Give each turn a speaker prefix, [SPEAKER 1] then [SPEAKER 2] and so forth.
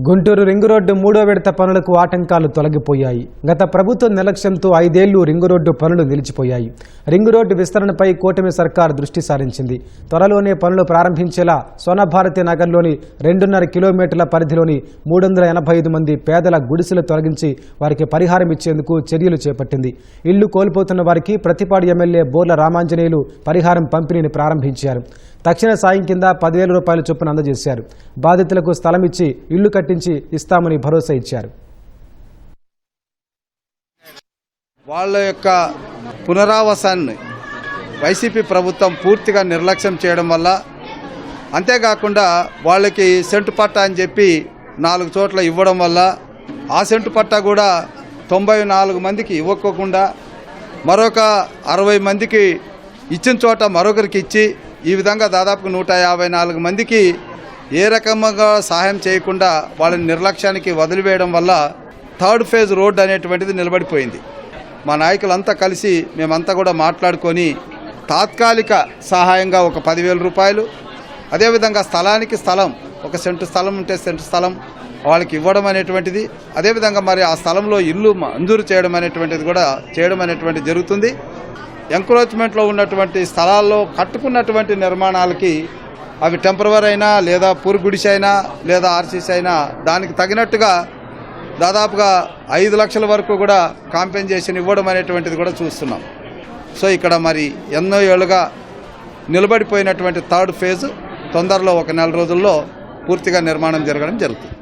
[SPEAKER 1] Guntur ring road మూడో విడత పనులకు ఆటంకాలు తొలగిపోయాయి. గత ప్రభుత్వ నిర్లక్ష్యంతో ఐదేళ్ళు రింగు రోడ్డు పనులు నిలిచిపోయాయి. రింగు రోడ్డు విస్తరణపై కూటమి సర్కార్ దృష్టి సారించింది. త్వరలోనే పనులు ప్రారంభించేలా సోనభారతి నగర్లోని రెండున్నర కిలోమీటర్ల పరిధిలోని మూడు వందల ఎనభై ఐదు మంది పేదల గుడిసెలు తొలగించి వారికి పరిహారం ఇచ్చేందుకు చర్యలు చేపట్టింది. ఇళ్ళు కోల్పోతున్న వారికి ప్రతిపాడు ఎమ్మెల్యే బోర్ల రామాంజనేయులు పరిహారం పంపిణీని ప్రారంభించారు. తక్షణ సాయం కింద పదివేల రూపాయల చొప్పున అందజేశారు. బాధితులకు స్థలం ఇచ్చి ఇళ్ళు కట్టించి ఇస్తామని భరోసా ఇచ్చారు.
[SPEAKER 2] వాళ్ళ యొక్క పునరావాసాన్ని వైసీపీ ప్రభుత్వం పూర్తిగా నిర్లక్ష్యం చేయడం వల్ల అంతేకాకుండా వాళ్ళకి సెంటు పట్టా అని చెప్పి నాలుగు చోట్ల ఇవ్వడం వల్ల ఆ సెంటు పట్టా కూడా తొంభై నాలుగు మందికి ఇవ్వకోకుండా మరొక అరవై మందికి ఇచ్చిన చోట మరొకరికి ఇచ్చి ఈ విధంగా దాదాపు నూట యాభై నాలుగు మందికి ఏ రకంగా సహాయం చేయకుండా వాళ్ళని నిర్లక్ష్యానికి వదిలివేయడం వల్ల థర్డ్ ఫేజ్ రోడ్ అనేటువంటిది నిలబడిపోయింది. మా నాయకులంతా కలిసి మేమంతా కూడా మాట్లాడుకొని తాత్కాలిక సహాయంగా ఒక పదివేల రూపాయలు అదేవిధంగా స్థలానికి స్థలం ఒక సెంటు స్థలం ఉంటే సెంటు స్థలం వాళ్ళకి ఇవ్వడం అనేటువంటిది అదేవిధంగా మరి ఆ స్థలంలో ఇల్లు మంజూరు చేయడం అనేటువంటిది కూడా చేయడం అనేటువంటిది జరుగుతుంది. ఎంక్రోచ్మెంట్లో ఉన్నటువంటి స్థలాల్లో కట్టుకున్నటువంటి నిర్మాణాలకి అవి టెంపరవరీ అయినా లేదా పూర్ గుడిసె అయినా లేదా ఆర్సీసీ అయినా దానికి తగినట్టుగా దాదాపుగా ఐదు లక్షల వరకు కూడా కాంపెన్సేషన్ ఇవ్వడం అనేటువంటిది కూడా చూస్తున్నాం. సో ఇక్కడ మరి ఎన్నో ఏళ్ళుగా నిలబడిపోయినటువంటి థర్డ్ ఫేజ్ తొందరలో ఒక నెల రోజుల్లో పూర్తిగా నిర్మాణం జరగడం జరుగుతుంది.